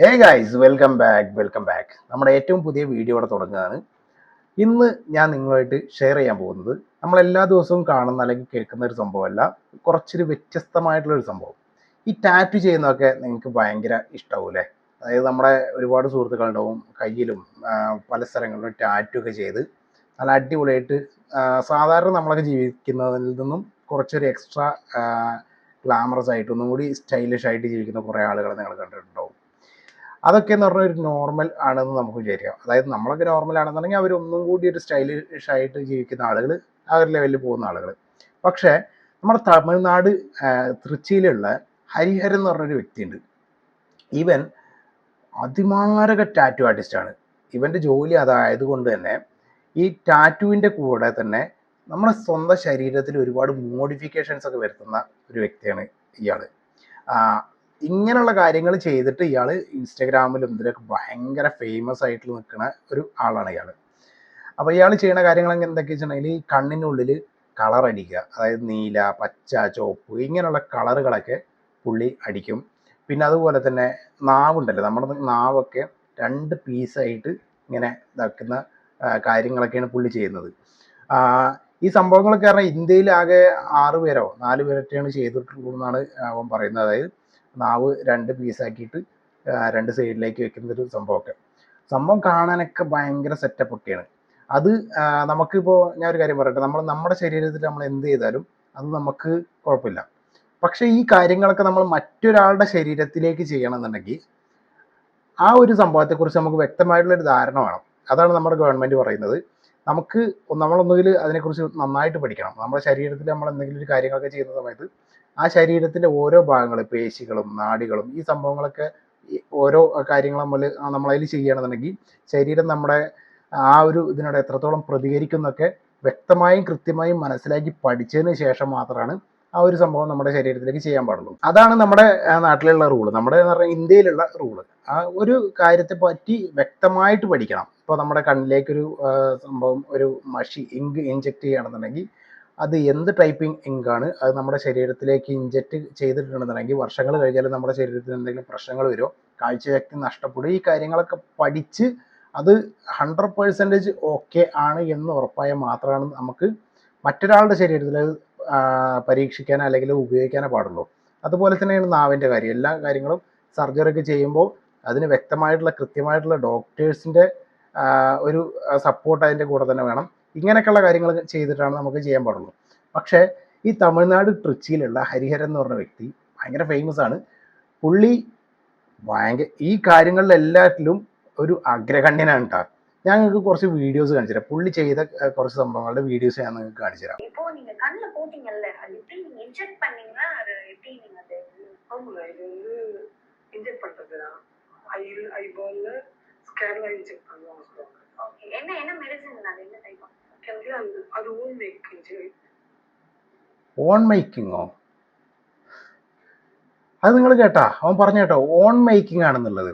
Hey guys welcome back welcome back നമ്മുടെ ഏറ്റവും പുതിയ വീഡിയോ ഇവിടെ തുടങ്ങുകയാണ്. ഇന്ന് ഞാൻ നിങ്ങളുമായിട്ട് ഷെയർ ചെയ്യാൻ പോകുന്നത് നമ്മൾ എല്ലാ ദിവസവും കാണുന്ന അല്ലെങ്കിൽ കേൾക്കുന്ന ഒരു സംഭവമല്ല കുറച്ചൊരു വ്യത്യസ്തമായിട്ടുള്ള ഒരു സംഭവം. ഈ ടാറ്റു ചെയ്യുന്നതൊക്കെ നിങ്ങൾക്ക് ഭയങ്കര ഇഷ്ടമാവും അല്ലേ അതായത് നമ്മുടെ ഒരുപാട് സുഹൃത്തുക്കളുണ്ടാവും കയ്യിലും പല സ്ഥലങ്ങളിലും ടാറ്റു ഒക്കെ ചെയ്ത് നല്ല അടിപൊളിയായിട്ട് സാധാരണ നമ്മളൊക്കെ ജീവിക്കുന്നതിൽ നിന്നും കുറച്ചൊരു എക്സ്ട്രാ ഗ്ലാമറസ് ആയിട്ട് ഒന്നും കൂടി സ്റ്റൈലിഷ് ആയിട്ട് ജീവിക്കുന്ന കുറേ ആളുകളെ നിങ്ങൾ കണ്ടിട്ടുണ്ടാവും. അതൊക്കെ എന്ന് പറഞ്ഞാൽ ഒരു നോർമൽ ആണെന്ന് നമുക്ക് വിചാരിക്കാം. അതായത് നമ്മളൊക്കെ നോർമൽ ആണെന്നുണ്ടെങ്കിൽ അവരൊന്നും കൂടി ഒരു സ്റ്റൈലിഷ് ആയിട്ട് ജീവിക്കുന്ന ആളുകൾ ആ ഒരു ലെവലിൽ പോകുന്ന ആളുകൾ പക്ഷേ നമ്മുടെ തമിഴ്നാട് തൃച്ചിയിലുള്ള ഹരിഹരൻ എന്ന് പറഞ്ഞൊരു വ്യക്തിയുണ്ട്. ഇവൻ അതിമാരക ടാറ്റു ആർട്ടിസ്റ്റാണ് ഇവന്റെ ജോലി അതായത് കൊണ്ട് തന്നെ ഈ ടാറ്റുവിന്റെ കൂടെ തന്നെ നമ്മുടെ സ്വന്തം ശരീരത്തിൽ ഒരുപാട് മോഡിഫിക്കേഷൻസ് ഒക്കെ വരുത്തുന്ന ഒരു വ്യക്തിയാണ് ഇയാൾ ഇങ്ങനെയുള്ള കാര്യങ്ങൾ ചെയ്തിട്ട് ഇയാൾ ഇൻസ്റ്റഗ്രാമിലും ഇതിലൊക്കെ ഭയങ്കര ഫേമസ് ആയിട്ട് നിൽക്കുന്ന ഒരു ആളാണ് ഇയാൾ അപ്പോൾ ഇയാൾ ചെയ്യുന്ന കാര്യങ്ങൾ എന്തൊക്കെ വെച്ചിട്ടുണ്ടെങ്കിൽ ഈ കണ്ണിനുള്ളിൽ കളർ അടിക്കുക. അതായത് നീല പച്ച ചുവപ്പ് ഇങ്ങനെയുള്ള കളറുകളൊക്കെ പുള്ളി അടിക്കും. പിന്നെ അതുപോലെ തന്നെ നാവുണ്ടല്ലോ. നമ്മുടെ നാവൊക്കെ രണ്ട് പീസായിട്ട് ഇങ്ങനെ ഇതാക്കുന്ന കാര്യങ്ങളൊക്കെയാണ് പുള്ളി ചെയ്യുന്നത്. ഈ സംഭവങ്ങളൊക്കെ പറഞ്ഞാൽ ഇന്ത്യയിൽ ആകെ ആറ് പേരോ നാല് പേരൊക്കെയാണ് ചെയ്തിട്ടുള്ളൂ എന്നാണ് അവൻ പറയുന്നത്. അതായത് നാവ് രണ്ട് പീസാക്കിയിട്ട് രണ്ട് സൈഡിലേക്ക് വെക്കുന്ന ഒരു സംഭവമൊക്കെ. സംഭവം കാണാനൊക്കെ ഭയങ്കര സെറ്റപ്പ് ഒക്കെയാണ്. അത് നമുക്കിപ്പോൾ ഞാൻ ഒരു കാര്യം പറയട്ടെ. നമ്മൾ നമ്മുടെ ശരീരത്തിൽ നമ്മൾ എന്ത് ചെയ്താലും അത് നമുക്ക് കുഴപ്പമില്ല. പക്ഷേ ഈ കാര്യങ്ങളൊക്കെ നമ്മൾ മറ്റൊരാളുടെ ശരീരത്തിലേക്ക് ചെയ്യണമെന്നുണ്ടെങ്കിൽ ആ ഒരു സംഭവത്തെക്കുറിച്ച് നമുക്ക് വ്യക്തമായിട്ടുള്ള ഒരു ധാരണ വേണം. അതാണ് നമ്മുടെ ഗവൺമെന്റ് പറയുന്നത്. നമുക്ക് നമ്മളൊന്നുകിൽ അതിനെക്കുറിച്ച് നന്നായിട്ട് പഠിക്കണം. നമ്മുടെ ശരീരത്തിൽ നമ്മൾ എന്തെങ്കിലും ഒരു കാര്യങ്ങളൊക്കെ ചെയ്യുന്ന സമയത്ത് ആ ശരീരത്തിന്റെ ഓരോ ഭാഗങ്ങൾ പേശികളും നാടികളും ഈ സംഭവങ്ങളൊക്കെ ഓരോ കാര്യങ്ങൾ നമ്മൾ നമ്മളതിൽ ചെയ്യുകയാണെന്നുണ്ടെങ്കിൽ ശരീരം നമ്മുടെ ആ ഒരു ഇതിനോട് എത്രത്തോളം പ്രതികരിക്കുന്നൊക്കെ വ്യക്തമായും കൃത്യമായും മനസ്സിലാക്കി പഠിച്ചതിന് ശേഷം മാത്രമാണ് ആ ഒരു സംഭവം നമ്മുടെ ശരീരത്തിലേക്ക് ചെയ്യാൻ പാടുള്ളൂ. അതാണ് നമ്മുടെ നാട്ടിലുള്ള റൂൾ. നമ്മുടെ എന്ന് പറഞ്ഞാൽ ഇന്ത്യയിലുള്ള റൂൾ. ആ ഒരു കാര്യത്തെ പറ്റി വ്യക്തമായിട്ട് പഠിക്കണം. ഇപ്പോൾ നമ്മുടെ കണ്ണിലേക്കൊരു സംഭവം ഒരു മഷി ഇങ്ക് ഇഞ്ചെക്ട് ചെയ്യുകയാണെന്നുണ്ടെങ്കിൽ അത് എന്ത് ടൈപ്പിംഗ് ഇങ്കാണ് അത് നമ്മുടെ ശരീരത്തിലേക്ക് ഇഞ്ചെക്ട് ചെയ്തിട്ടുണ്ടെന്നുണ്ടെങ്കിൽ വർഷങ്ങൾ കഴിഞ്ഞാലും നമ്മുടെ ശരീരത്തിന് എന്തെങ്കിലും പ്രശ്നങ്ങൾ വരുമോ കാഴ്ചശക്തി നഷ്ടപ്പെടും ഈ കാര്യങ്ങളൊക്കെ പഠിച്ച് അത് ഹൺഡ്രഡ് പേഴ്സന്റേജ് ഓക്കെ ആണ് എന്ന് ഉറപ്പായാൽ മാത്രമാണ് നമുക്ക് മറ്റൊരാളുടെ ശരീരത്തിൽ പരീക്ഷിക്കാനോ അല്ലെങ്കിൽ ഉപയോഗിക്കാനോ പാടുള്ളൂ. അതുപോലെ തന്നെയാണ് നാവിന്റെ കാര്യം. എല്ലാ കാര്യങ്ങളും സർജറി ഒക്കെ ചെയ്യുമ്പോൾ അതിന് വ്യക്തമായിട്ടുള്ള കൃത്യമായിട്ടുള്ള ഡോക്ടേഴ്സിന്റെ ഒരു സപ്പോർട്ട് അതിന്റെ കൂടെ തന്നെ വേണം. ഇങ്ങനെയൊക്കെയുള്ള കാര്യങ്ങൾ ചെയ്തിട്ടാണ് നമുക്ക് ചെയ്യാൻ പാടുള്ളൂ. പക്ഷേ ഈ തമിഴ്നാട് ട്രിച്ചിയിലുള്ള ഹരിഹരൻ എന്ന് പറഞ്ഞ വ്യക്തി ഭയങ്കര ഫേമസ് ആണ്. പുള്ളി ഭയങ്കര ഈ കാര്യങ്ങളിലെല്ലാറ്റിലും ഒരു അഗ്രഗണ്യനാണ് കേട്ടോ ഞാൻ നിങ്ങൾക്ക് കുറച്ച് വീഡിയോസ് കാണിച്ചു തരാം. പുള്ളി ചെയ്ത കുറച്ച് സംഭവങ്ങളുടെ വീഡിയോസ് ഞാൻ നിങ്ങൾക്ക് കാണിച്ചു തരാം. நீங்க கண்ணுல போட்டீங்கல்ல அது எப்படி நீங்க இன்ஜெக்ட் பண்ணீங்களா அது எப்படி நீங்க அது ஆமாங்க இது வந்து இன்ஜெக்ட் பண்றதுதான் ஐ ஐபால்ல ஸ்கேன்ல இன்ஜெக்ட் பண்ணுவாங்க சொல்லுவாங்க ஓகே என்ன என்ன மெடிசன் அது என்ன டைப் இது அந்த அது ஓன் மேக் இன்ஜெக்ட் ഓൺ മേക്കിങ്ങോ അത് നിങ്ങൾ കേട്ടാ അവൻ പറഞ്ഞു കേട്ടോ ഓൺ മേക്കിംഗ് ആണെന്നുള്ളത്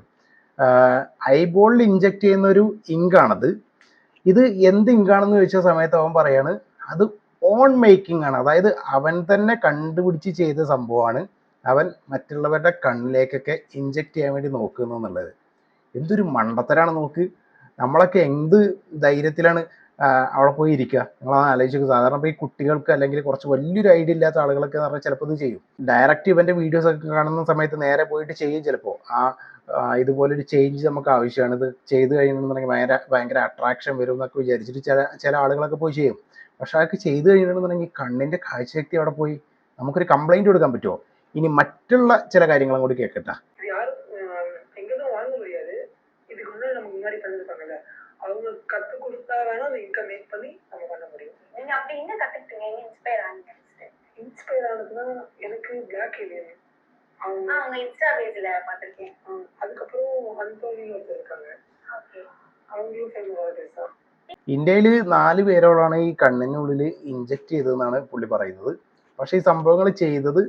ഐബോളിൽ ഇഞ്ചെക്ട് ചെയ്യുന്ന ഒരു ഇങ്കാണത് ഇത് എന്ത് ഇങ്കാണെന്ന് ചോദിച്ച സമയത്ത് അവൻ പറയാണ് അത് ഓൺ മേക്കിംഗ് ആണ് അതായത് അവൻ തന്നെ കണ്ടുപിടിച്ച് ചെയ്ത സംഭവമാണ് അവൻ മറ്റുള്ളവരുടെ കണ്ണിലേക്കൊക്കെ ഇഞ്ചെക്ട് ചെയ്യാൻ വേണ്ടി നോക്കുന്നു എന്നുള്ളത് എന്തൊരു മണ്ടത്തരാണ് നമുക്ക് നമ്മളൊക്കെ എന്ത് ധൈര്യത്തിലാണ് അവിടെ പോയി ഇരിക്കുക. നിങ്ങൾ ആലോചിച്ചു സാധാരണ ഇപ്പോൾ ഈ കുട്ടികൾക്ക് അല്ലെങ്കിൽ കുറച്ച് വലിയൊരു ഐഡിയ ഇല്ലാത്ത ആളുകളൊക്കെ എന്ന് പറഞ്ഞാൽ ചിലപ്പോൾ ഇത് ചെയ്യും. ഡയറക്റ്റ് ഇവന്റെ വീഡിയോസ് ഒക്കെ കാണുന്ന സമയത്ത് നേരെ പോയിട്ട് ചെയ്യും ചിലപ്പോൾ ആ ഇതുപോലൊരു ചേഞ്ച് നമുക്ക് ആവശ്യമാണ്. ഇത് ചെയ്ത് കഴിഞ്ഞിട്ടുണ്ടെങ്കിൽ ഭയങ്കര ഭയങ്കര അട്രാക്ഷൻ വരും എന്നൊക്കെ വിചാരിച്ചിട്ട് ചില ചില ആളുകളൊക്കെ പോയി ചെയ്യും. പക്ഷെ അതൊക്കെ ചെയ്ത് കഴിയണമെന്നുണ്ടെങ്കിൽ കണ്ണിന്റെ കാഴ്ചശക്തി അവിടെ പോയി നമുക്കൊരു കംപ്ലയിന്റ് കൊടുക്കാൻ പറ്റുമോ? ഇനി മറ്റുള്ള ചില കാര്യങ്ങളും കൂടി കേൾക്കട്ടെ. அவங்க கத்து கொடுத்தா வேணா அந்த இன்கம் மேக் பண்ணி நம்ம பண்ண முடியும் நீங்க அப்படி எங்க கத்துக்கிட்டீங்க எங்க இன்ஸ்பயர் ஆனீங்க first? இன்ஸ்பயர் ஆனதுன்னா எனக்கு பிளாக் ஏலியன் அவங்க ஆ உங்க இன்ஸ்டா பேஜ்ல பாத்திருக்கேன் அஹ், அதுக்கப்புறம் அந்தோனின்னு ஒருத்தர் இருக்காங்க ஓகே அவங்களும் ஃபேமஸ் ஆர்டிஸ்ட் தான் ഇന്ത്യയിൽ നാല് പേരോടാണ് ഈ കണ്ണിനുള്ളിൽ ഇഞ്ചെക്ട് ചെയ്തതെന്നാണ് പുള്ളി പറയുന്നത് പക്ഷേ ഈ സംഭവങ്ങൾ ചെയ്തത്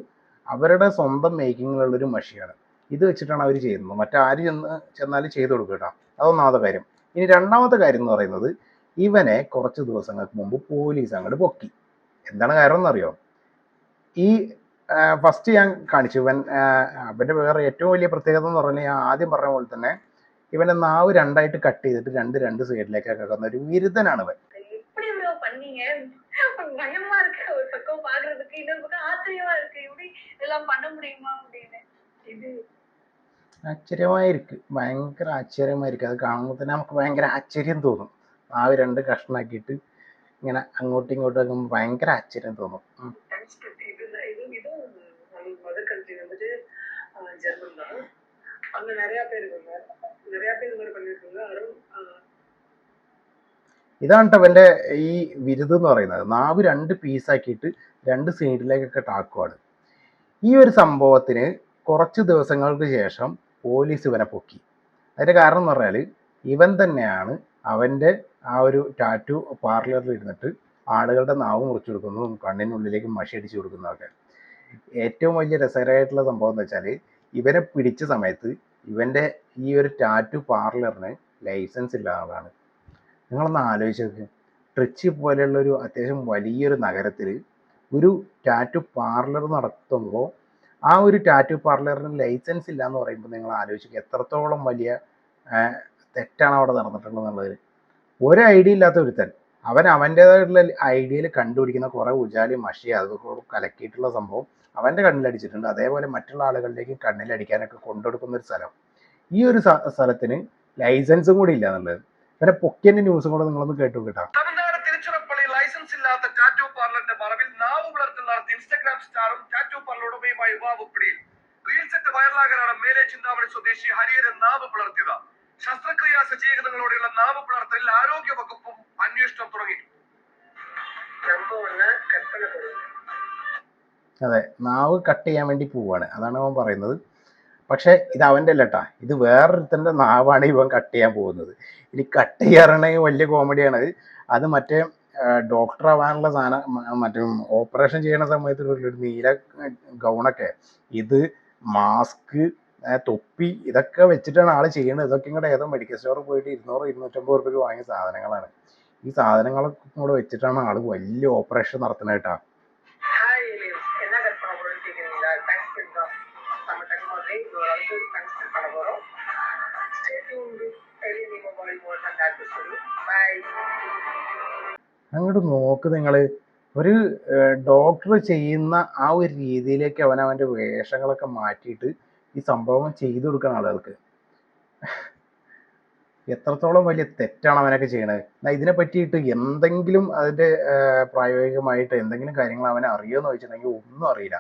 അവരുടെ സ്വന്തം മേക്കിങ്ങിലുള്ളൊരു മഷിയാണ് ഇത് വെച്ചിട്ടാണ് അവർ ചെയ്യുന്നത് മറ്റാര് ചെന്ന് ചെന്നാലും ചെയ്തു കൊടുക്കുക കേട്ടോ അതൊന്നാമത്തെ കാര്യം ഇനി രണ്ടാമത്തെ കാര്യം എന്ന് പറയുന്നത് ഇവനെ കുറച്ച് ദിവസങ്ങൾക്ക് മുമ്പ് പോലീസ് അങ്ങോട്ട് പൊക്കി എന്താണ് കാരണം എന്നറിയോ ഈ ഫസ്റ്റ് ഞാൻ കാണിച്ചു ഇവൻ ആ, അവന്റെ വേറെ ഏറ്റവും വലിയ പ്രത്യേകത എന്ന് പറഞ്ഞാൽ ഞാൻ ആദ്യം പറഞ്ഞ പോലെ തന്നെ ഇവന്റെ നാവ് രണ്ടായിട്ട് കട്ട് ചെയ്തിട്ട് രണ്ട് രണ്ട് സൈഡിലേക്കൊക്കെ വെക്കുന്ന ഒരു വിരുദ്ധനാണ് ഇവൻ எப்படி ப்ரோ பண்ணீங்க பயமா இருக்கு ஒரு பக்கம் பாக்குறதுக்கு இன்னொரு பக்கம் ஆச்சரியமா இருக்கு எப்படி இதெல்லாம் பண்ண முடியுமா அப்படின்னு இது ആശ്ചര്യമായിരിക്കും. ഭയങ്കര ആശ്ചര്യമായിരിക്കും. അത് കാണുമ്പോൾ തന്നെ നമുക്ക് ഭയങ്കര ആശ്ചര്യം തോന്നും. നാവ് രണ്ട് കഷ്ണാക്കിയിട്ട് ഇങ്ങനെ അങ്ങോട്ടും ഇങ്ങോട്ടും ആക്കുമ്പോൾ ഭയങ്കര ആശ്ചര്യം തോന്നും. ഇതാണ് കേട്ടോ ഈ വിരുദ് എന്ന് പറയുന്നത്. നാവ് രണ്ട് പീസാക്കിയിട്ട് രണ്ട് സൈഡിലേക്കൊക്കെ ടാക്കുവാണ് ഈ ഒരു സംഭവത്തിന് കുറച്ച് ദിവസങ്ങൾക്ക് ശേഷം പോലീസ് ഇവനെ പൊക്കി. അതിന്റെ കാരണം എന്ന് പറഞ്ഞാൽ ഇവൻ തന്നെയാണ് അവന്റെ ആ ഒരു ടാറ്റു പാർലറിൽ ഇരുന്നിട്ട് ആളുകളുടെ നാവ് മുറിച്ചു കൊടുക്കുന്നതും കണ്ണിനുള്ളിലേക്ക് മഷി അടിച്ചു കൊടുക്കുന്നതൊക്കെ. ഏറ്റവും വലിയ രസകരമായിട്ടുള്ള സംഭവം എന്ന് വെച്ചാൽ ഇവനെ പിടിച്ച സമയത്ത് ഇവന്റെ ഈ ഒരു ടാറ്റു പാർലറിന് ലൈസൻസ് ഇല്ലാതാണ് നിങ്ങളൊന്ന് ആലോചിച്ച് ട്രിച്ചി പോലെയുള്ള ഒരു അത്യാവശ്യം വലിയൊരു നഗരത്തിൽ ഒരു ടാറ്റു പാർലർ നടത്തുമ്പോൾ ആ ഒരു ടാറ്റു പാർലറിന് ലൈസൻസ് ഇല്ല എന്ന് പറയുമ്പോൾ നിങ്ങൾ ആലോചിക്കുക. എത്രത്തോളം വലിയ തെറ്റാണ് അവിടെ നടന്നിട്ടുള്ളത് എന്നുള്ളത് ഒരു ഐഡിയ ഇല്ലാത്ത ഒരുത്തൻ. അവൻ അവന്റേതായിട്ടുള്ള ഐഡിയയിൽ കണ്ടുപിടിക്കുന്ന കുറേ ഉജാലി മഷി അതൊക്കെ കലക്കിയിട്ടുള്ള സംഭവം അവന്റെ കണ്ണിലടിച്ചിട്ടുണ്ട്. അതേപോലെ മറ്റുള്ള ആളുകളിലേക്ക് കണ്ണിലടിക്കാനൊക്കെ കൊണ്ടുകൊടുക്കുന്ന ഒരു സ്ഥലം. ഈ ഒരു സ്ഥ- സ്ഥലത്തിന് ലൈസൻസും കൂടി ഇല്ല എന്നുള്ളത്. പിന്നെ പൊക്കിയന്റെ ന്യൂസും കൂടെ നിങ്ങളൊന്ന് കേട്ടു കേട്ടോ തമിഴ്നാട് തിരുച്ചിറപ്പള്ളി ലൈസൻസ് ഇല്ലാത്ത ടാറ്റു പാർലറിന്റെ മറവിൽ നാവ് വളർത്തൽ നടത്തിയ ഇൻസ്റ്റഗ്രാം സ്റ്റാറും ടാറ്റു പാർലർ കാവുപ്പടിയിൽ റീൽസെറ്റ് വൈറലാകാനാണ് മേലെ ചിന്താമണി സ്വദേശി ഹരിയരെ നാവ് പുലർത്തിയത് ശസ്ത്രക്രിയാ സജ്ജീകരണങ്ങളോടെയുള്ള നാവ് പുലർത്തലിൽ ആരോഗ്യ വകുപ്പും അന്വേഷണം തുടങ്ങി അതെ നാവ് കട്ട് ചെയ്യാൻ വേണ്ടി പോവാണ്. അതാണ് അവൻ പറയുന്നത്. പക്ഷേ ഇത് അവന്റെ അല്ലട്ടാ ഇത് വേറൊരുത്തന്റെ നാവാണ് ഇവൻ കട്ട് ചെയ്യാൻ പോകുന്നത്. ഇനി കട്ട് ചെയ്യാറുണ്ടെങ്കിൽ വലിയ കോമഡിയാണ് അത് മറ്റേ ഡോക്ടർ ആവാനുള്ള സാധനം മറ്റും ഓപ്പറേഷൻ ചെയ്യുന്ന സമയത്ത് ഒരു നീല ഗൗണൊക്കെ ഇത് മാസ്ക് തൊപ്പി ഇതൊക്കെ വെച്ചിട്ടാണ് ആൾ ചെയ്യുന്നത്. ഇതൊക്കെ ഇങ്ങോട്ട് ഏതോ മെഡിക്കൽ സ്റ്റോറിൽ പോയിട്ട് ഇരുന്നൂറ് ഇരുന്നൂറ്റമ്പത് റുപ്യക്ക് വാങ്ങിയ സാധനങ്ങളാണ്. ഈ സാധനങ്ങളൊക്കെ കൂടെ വെച്ചിട്ടാണ് ആൾ വലിയ ഓപ്പറേഷൻ നടത്തുന്നത് കേട്ടോ. അങ്ങോട്ട് നോക്ക് നിങ്ങൾ ഒരു ഡോക്ടർ ചെയ്യുന്ന ആ ഒരു രീതിയിലേക്ക് അവൻ അവന്റെ വേഷങ്ങളൊക്കെ മാറ്റിയിട്ട് ഈ സംഭവം ചെയ്തു കൊടുക്കണം ആളുകൾക്ക്. എത്രത്തോളം വലിയ തെറ്റാണ് അവനൊക്കെ ചെയ്യണത്. എന്നാൽ ഇതിനെ പറ്റിയിട്ട് എന്തെങ്കിലും അതിന്റെ പ്രായോഗികമായിട്ട് എന്തെങ്കിലും കാര്യങ്ങൾ അവനെ അറിയുമെന്ന് ചോദിച്ചിട്ടുണ്ടെങ്കിൽ ഒന്നും അറിയില്ല.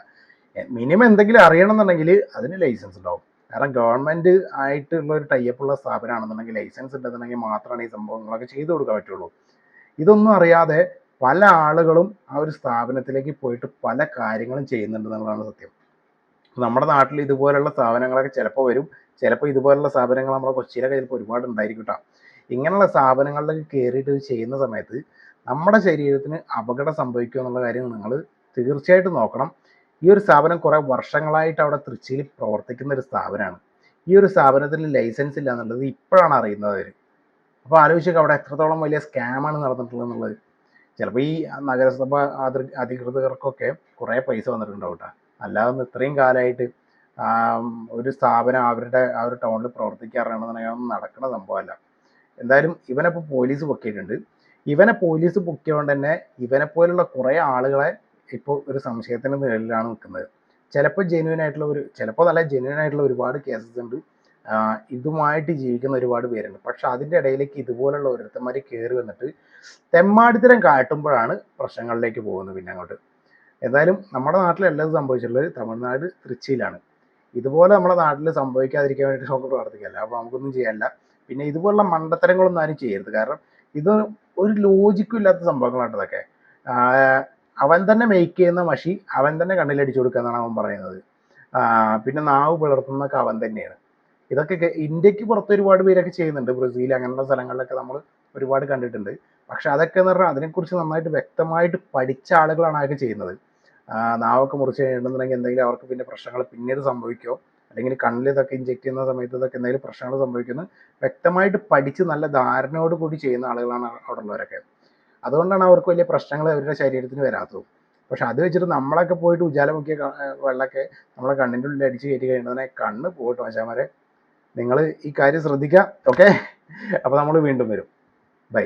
മിനിമം എന്തെങ്കിലും അറിയണമെന്നുണ്ടെങ്കിൽ അതിന് ലൈസൻസ് ഉണ്ടാവും. കാരണം ഗവൺമെന്റ് ആയിട്ടുള്ള ഒരു ടൈപ്പ് ഉള്ള സ്ഥാപനമാണെന്നുണ്ടെങ്കിൽ ലൈസൻസ് ഉണ്ടെന്നുണ്ടെങ്കിൽ മാത്രമാണ് ഈ സംഭവങ്ങളൊക്കെ ചെയ്തു കൊടുക്കാൻ പറ്റുള്ളൂ. ഇതൊന്നും അറിയാതെ പല ആളുകളും ആ ഒരു സ്ഥാപനത്തിലേക്ക് പോയിട്ട് പല കാര്യങ്ങളും ചെയ്യുന്നുണ്ട് എന്നുള്ളതാണ് സത്യം. നമ്മുടെ നാട്ടിൽ ഇതുപോലുള്ള സ്ഥാപനങ്ങളൊക്കെ ചിലപ്പോൾ വരും. ചിലപ്പോൾ ഇതുപോലുള്ള സ്ഥാപനങ്ങൾ നമ്മുടെ കൊച്ചിയിലൊക്കെ ചിലപ്പോൾ ഒരുപാട് ഉണ്ടായിരിക്കും കേട്ടോ. ഇങ്ങനെയുള്ള സ്ഥാപനങ്ങളിലൊക്കെ കയറിയിട്ട് ചെയ്യുന്ന സമയത്ത് നമ്മുടെ ശരീരത്തിന് അപകടം സംഭവിക്കുക എന്നുള്ള കാര്യം നിങ്ങൾ തീർച്ചയായിട്ടും നോക്കണം. ഈ ഒരു സ്ഥാപനം കുറേ വർഷങ്ങളായിട്ട് അവിടെ തൃശ്ശിയിൽ പ്രവർത്തിക്കുന്ന ഒരു സ്ഥാപനമാണ്. ഈ ഒരു സ്ഥാപനത്തിന് ലൈസൻസ് ഇല്ല എന്നുള്ളത് ഇപ്പോഴാണ് അറിയുന്നത് അവർ അപ്പോൾ ആലോചിച്ചൊക്കെ അവിടെ എത്രത്തോളം വലിയ സ്കാമാണ് നടന്നിട്ടുള്ളത് എന്നുള്ളത് ചിലപ്പോൾ ഈ നഗരസഭ അതിർ അധികൃതർക്കൊക്കെ കുറേ പൈസ വന്നിട്ടുണ്ടാവും കേട്ടോ അല്ലാതെ ഇത്രയും കാലമായിട്ട് ഒരു സ്ഥാപനം അവരുടെ ആ ഒരു ടൗണിൽ പ്രവർത്തിക്കാറാണെന്നുണ്ടെങ്കിൽ അതൊന്നും നടക്കുന്ന സംഭവമല്ല. എന്തായാലും ഇവനെ ഇപ്പോൾ പോലീസ് പൊക്കിയിട്ടുണ്ട്. ഇവനെ പോലീസ് പൊക്കിയതുകൊണ്ട് തന്നെ ഇവനെ പോലുള്ള കുറേ ആളുകളെ ഇപ്പോൾ ഒരു സംശയത്തിന് നിഴലിലാണ് നിൽക്കുന്നത്. ചിലപ്പോൾ ജെന്യൂൻ ആയിട്ടുള്ള ഒരു ചിലപ്പോൾ നല്ല ജെന്യൂൻ ആയിട്ടുള്ള ഒരുപാട് കേസസ് ഉണ്ട്. ഇതുമായിട്ട് ജീവിക്കുന്ന ഒരുപാട് പേരുണ്ട്. പക്ഷെ അതിന്റെ ഇടയിലേക്ക് ഇതുപോലുള്ള ഓരോരുത്തന്മാർ കയറി വന്നിട്ട് തെമ്മാടിത്തരം കാട്ടുമ്പോഴാണ് പ്രശ്നങ്ങളിലേക്ക് പോകുന്നത് പിന്നെ അങ്ങോട്ട്. എന്തായാലും നമ്മുടെ നാട്ടിലല്ല സംഭവിച്ചിട്ടുള്ളത് തമിഴ്നാട് തൃച്ചിയിലാണ് ഇതുപോലെ നമ്മുടെ നാട്ടിൽ സംഭവിക്കാതിരിക്കാൻ വേണ്ടി നമുക്ക് പ്രാർത്ഥിക്കാമല്ല അപ്പോൾ നമുക്കൊന്നും ചെയ്യാനില്ല പിന്നെ ഇതുപോലുള്ള മണ്ടത്തരങ്ങളൊന്നും ആരും ചെയ്യരുത്. കാരണം ഇത് ഒരു ലോജിക്കും ഇല്ലാത്ത സംഭവങ്ങളാണ് ഇതൊക്കെ. അവൻ തന്നെ മേക്ക് ചെയ്യുന്ന മഷി അവൻ തന്നെ കണ്ണിലടിച്ചു കൊടുക്കുക എന്നാണ് അവൻ പറയുന്നത്. പിന്നെ നാവ് പിളർത്തുന്നൊക്കെ അവൻ തന്നെയാണ്. ഇതൊക്കെ ഇന്ത്യയ്ക്ക് പുറത്ത് ഒരുപാട് പേരൊക്കെ ചെയ്യുന്നുണ്ട്. ബ്രസീൽ അങ്ങനെയുള്ള സ്ഥലങ്ങളിലൊക്കെ നമ്മൾ ഒരുപാട് കണ്ടിട്ടുണ്ട്. പക്ഷെ അതൊക്കെ എന്ന് പറഞ്ഞാൽ അതിനെക്കുറിച്ച് നന്നായിട്ട് വ്യക്തമായിട്ട് പഠിച്ച ആളുകളാണ് അതൊക്കെ ചെയ്യുന്നത്. നാവൊക്കെ മുറിച്ച് കഴിഞ്ഞിട്ടുണ്ടെങ്കിൽ എന്തെങ്കിലും അവർക്ക് പിന്നെ പ്രശ്നങ്ങൾ പിന്നീട് സംഭവിക്കുമോ അല്ലെങ്കിൽ കണ്ണിൽ ഇതൊക്കെ ഇഞ്ചെക്ട് ചെയ്യുന്ന സമയത്ത് ഇതൊക്കെ എന്തെങ്കിലും പ്രശ്നങ്ങൾ സംഭവിക്കുന്നത് വ്യക്തമായിട്ട് പഠിച്ച് നല്ല ധാരണയോട് കൂടി ചെയ്യുന്ന ആളുകളാണ് അവിടെ ഉള്ളവരൊക്കെ. അതുകൊണ്ടാണ് അവർക്ക് വലിയ പ്രശ്നങ്ങൾ അവരുടെ ശരീരത്തിന് വരാത്തത്. പക്ഷെ അത് വെച്ചിട്ട് നമ്മളൊക്കെ പോയിട്ട് ഉജാല മുക്കിയ ക- ഏർ വെള്ളമൊക്കെ നമ്മളെ കണ്ണിന്റെ ഉള്ളിൽ അടിച്ച് കയറ്റി കഴിയുന്നതിനെ കണ്ണ് പോയിട്ട് മച്ചാമാരെ നിങ്ങൾ ഈ കാര്യം ശ്രദ്ധിക്കുക ഓക്കെ അപ്പോൾ നമ്മൾ വീണ്ടും വരും. ബൈ